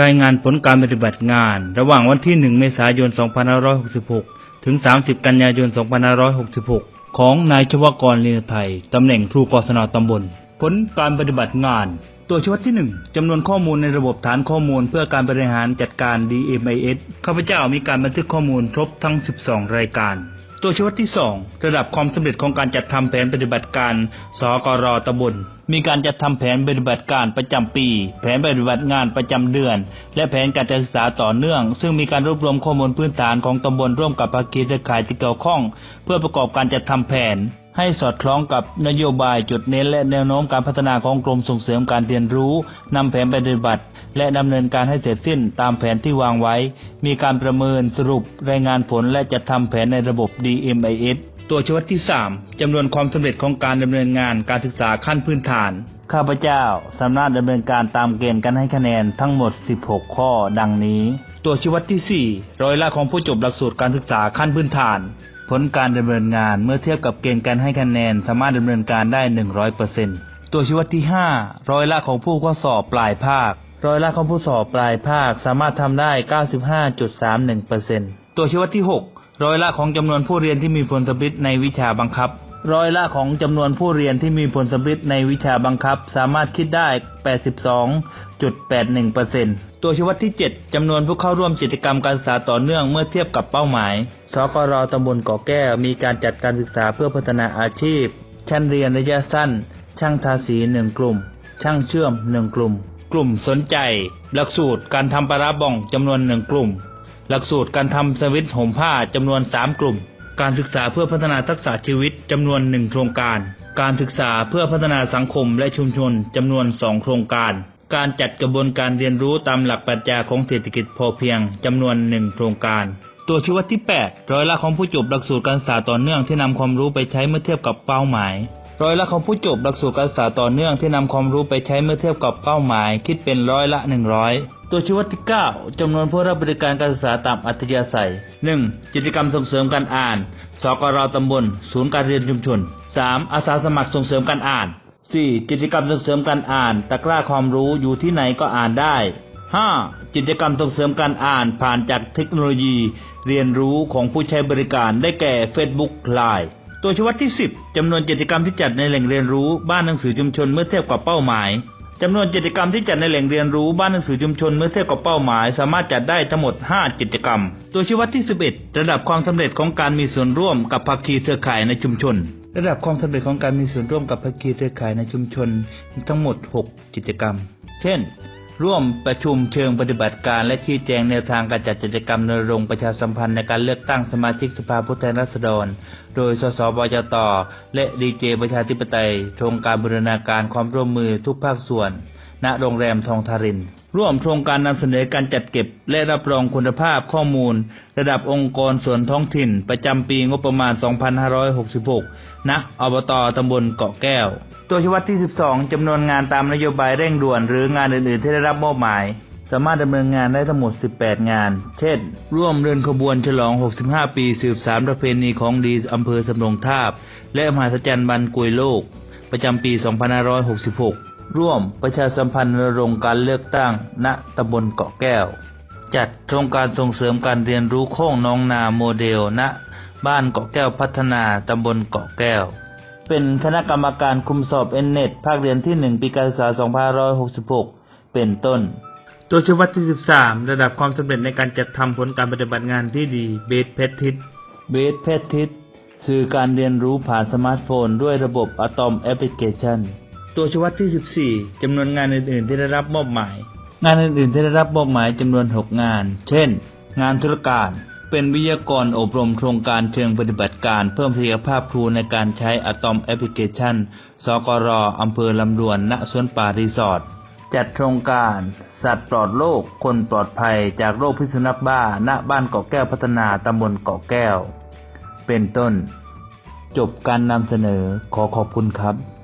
รายงานผลการปฏิบัติงาน ระหว่างวันที่ 1 เมษายน 2566 ถึง 30 กันยายน 2566 ของนายชวกรลีนไทย ตำแหน่งครูกศนตำบล ผลการปฏิบัติงาน ตัวชี้วัดที่ 1 จำนวนข้อมูลในระบบฐานข้อมูลเพื่อการบริหารจัดการ DMIS ข้าพเจ้ามีการบันทึกข้อมูลครบทั้ง 12 รายการตัวชี้วัดที่ 2 ระดับความสำเร็จของการจัดทำแผนปฏิบัติการ สกรตำบล มีการจัดทำแผนปฏิบัติการประจำปี แผนปฏิบัติงานประจำเดือน และแผนการศึกษาต่อเนื่อง ซึ่งมีการรวบรวมข้อมูลพื้นฐานของตำบลร่วมกับภาคีเครือข่ายที่เกี่ยวข้อง เพื่อประกอบการจัดทำแผนให้สอดคล้องกับนโยบายจุดเน้นและแนวโน้มการพัฒนาของกรมส่งเสริมการเรียนรู้นำแผนปฏิบัติ และดำเนินการให้เสร็จสิ้นตามแผนที่วางไว้ มีการประเมินสรุปรายงานผลและจัดทำแผนในระบบ DMIS ตัวชี้วัดที่ 3จำนวนความสำเร็จของการดำเนินงานการศึกษาขั้นพื้นฐาน ข้าพเจ้าสามารถดำเนินการตามเกณฑ์การให้คะแนนทั้งหมด 16 ข้อ ดังนี้ ตัวชี้วัดที่ 4 ร้อยละของผู้จบหลักสูตรการศึกษาขั้นพื้นฐาน ผลการดำเนินงานเมื่อเทียบกับเกณฑ์การให้คะแนนสามารถดำเนินการได้ 100%ตัวชี้วัดที่ 5 ร้อยละของผู้ข้อสอบปลายภาค ร้อยละของผู้สอบปลายภาคสามารถทำได้ 95.31%ตัวชี้วัดที่ 6 ร้อยละของจำนวนผู้เรียนที่มีผลสำฤทธิ์ในวิชาบังคับ ร้อยละของจำนวนผู้เรียนที่มีผลสำฤทธิ์ในวิชาบังคับ สามารถคิดได้ 82.81%ตัวชี้วัดที่ 7จำนวนผู้เข้าร่วมกิจกรรมการศึกษาต่อเนื่องเมื่อเทียบกับเป้าหมาย สกรตำบลกาะแก้วมีการจัดการศึกษาเพื่อพัฒนาอาชีพ ชั้นเรียนระยะสั้น ช่างทาสีหนึ่งกลุ่ม ช่างเชื่อมหนึ่งกลุ่ม กลุ่มสนใจ หลักสูตรการทำปลาร้าบ้องจำนวนหนึ่งกลุ่ม หลักสูตรการทำสวิตห่มผ้าจำนวน 3 กลุ่ม การศึกษาเพื่อพัฒนาทักษะชีวิตจำนวน 1 โครงการ การศึกษาเพื่อพัฒนาสังคมและชุมชนจำนวน 2 โครงการ การจัดกระบวนการเรียนรู้ตามหลักปรัชญาของเศรษฐกิจพอเพียงจำนวน 1 โครงการ ตัวชี้วัดที่ 8 ร้อยละของผู้จบหลักสูตรการศึกษาต่อเนื่องที่นำความรู้ไปใช้เมื่อเทียบกับเป้าหมายร้อยละของผู้จบหลักสูตรการศึกษาต่อเนื่องที่นำความรู้ไปใช้เมื่อเทียบกับเป้าหมาย คิดเป็นร้อยละ100 ตัวชี้วัดที่ 9จำนวนผู้รับบริการการศึกษาตามอัธยาศัย 1. กิจกรรมส่งเสริมการอ่าน สกรตำบล ศูนย์การเรียนชุมชน 3. อาสาสมัครส่งเสริมการอ่าน 4. กิจกรรมส่งเสริมการอ่าน ตะกร้าความรู้อยู่ที่ไหนก็อ่านได้ 5. กิจกรรมส่งเสริมการอ่านผ่านจากเทคโนโลยี เรียนรู้ของผู้ใช้บริการได้แก่ Facebook Live ตัวชี้วัดที่ 10จำนวนกิจกรรมที่จัดในแหล่งเรียนรู้บ้านหนังสือชุมชนเมื่อเทียบกับเป้าหมาย จำนวนกิจกรรมที่จัดในแหล่งเรียนรู้บ้านหนังสือชุมชนเมื่อเทียบกับเป้าหมาย สามารถจัดได้ทั้งหมด 5 กิจกรรม ตัวชี้วัดที่ 11 ระดับความสำเร็จของการมีส่วนร่วมกับภาคีเครือข่ายในชุมชน ระดับความสำเร็จของการมีส่วนร่วมกับภาคีเครือข่ายในชุมชน ทั้งหมด 6 กิจกรรม เช่น ร่วมประชุมเชิงปฏิบัติการและชี้แจงแนวทางการจัดกิจกรรมรณรงค์ประชาสัมพันธ์ในการเลือกตั้งสมาชิกสภาผู้แทนราษฎร โดย สสบจต และดีเจประชาธิปไตยโครงการบูรณาการความร่วมมือทุกภาคส่วน ณ โรงแรมทองทาริน ร่วมโครงการนำเสนอการจัดเก็บ และรับรองคุณภาพข้อมูล ระดับองค์กรส่วนท้องถิ่น ประจำปีงบประมาณ 2566 ณ อบตตำบลเกาะแก้ว ตัวชี้วัดที่ 12 จำนวนงานตามนโยบายเร่งด่วนหรืองานอื่น ๆ ที่ได้รับมอบหมาย สามารถดำเนินงานได้ทั้งหมด 18 งาน เช่น ร่วมเดินขบวนฉลอง 65 ปีสืบสารประเพณีของดีอำเภอสำโรงทาบ และมหาสจรรย์บันกุยโลก ประจำปี 2566 ร่วมประชาสัมพันธ์รณรงค์การเลือกตั้ง ณตำบลเกาะแก้ว จัดโครงการส่งเสริมการเรียนรู้โค้งน้องนาโมเดล ณ บ้านเกาะแก้วพัฒนาตำบลเกาะแก้ว เป็นคณะกรรมการคุมสอบเอ็นเน็ตภาคเรียนที่ 1 ปีการศึกษา 2566 เป็นต้น ตัวชี้วัดที่ 13 ระดับความสำเร็จในการจัดทำผลการปฏิบัติงานที่ดีเบสเพทิสเบสเพทิสสื่อการเรียนรู้ผ่านสมาร์ทโฟนด้วยระบบอะตอมแอปพลิเคชัน ตัวชี้วัดที่ 14จำนวนงานอื่น ๆ ที่ได้รับมอบหมาย งานอื่น ๆ ที่ได้รับมอบหมายจำนวน 6 งาน เช่น งานธุรการ เป็นวิทยากรอบรมโครงการเชิงปฏิบัติการ เพิ่มศักยภาพครูในการใช้อะตอมแอปพลิเคชัน สกรอำเภอลำดวน ณ สวนป่ารีสอร์ท จัดโครงการ สัตว์ปลอดโรค คนปลอดภัย จากโรคพิษสุนัขบ้า ณ บ้านเกาะแก้วพัฒนาตำบลเกาะแก้ว เป็นต้น จบการนำเสนอ ขอขอบคุณครับ